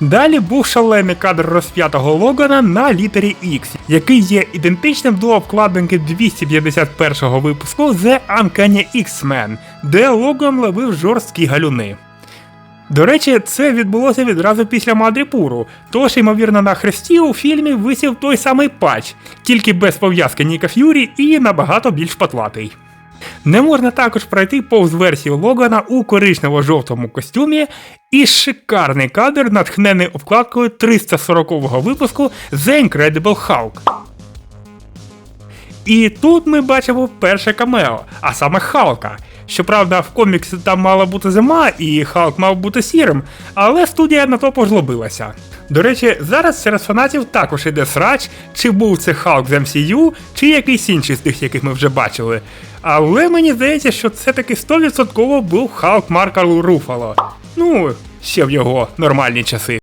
Далі був шалений кадр розп'ятого Логана на літері X, який є ідентичним до обкладинки 251-го випуску The Uncanny X-Men, де Логан ловив жорсткі галюни. До речі, це відбулося відразу після Мадріпуру, тож, ймовірно, на хресті у фільмі висів той самий патч, тільки без пов'язки Ніка Ф'юрі і набагато більш потлатий. Не можна також пройти повз версію Логана у коричнево-жовтому костюмі і шикарний кадр, натхнений обкладкою 340-го випуску The Incredible Hulk. І тут ми бачимо перше камео, а саме Халка. Щоправда, в коміксі там мала бути зима, і Халк мав бути сірим, але студія на то пожлобилася. До речі, зараз серед фанатів також іде срач, чи був це Халк з MCU, чи якийсь інший з тих, яких ми вже бачили. Але мені здається, що це таки 100% був Халк Марка Руфало. Ну, ще в його нормальні часи.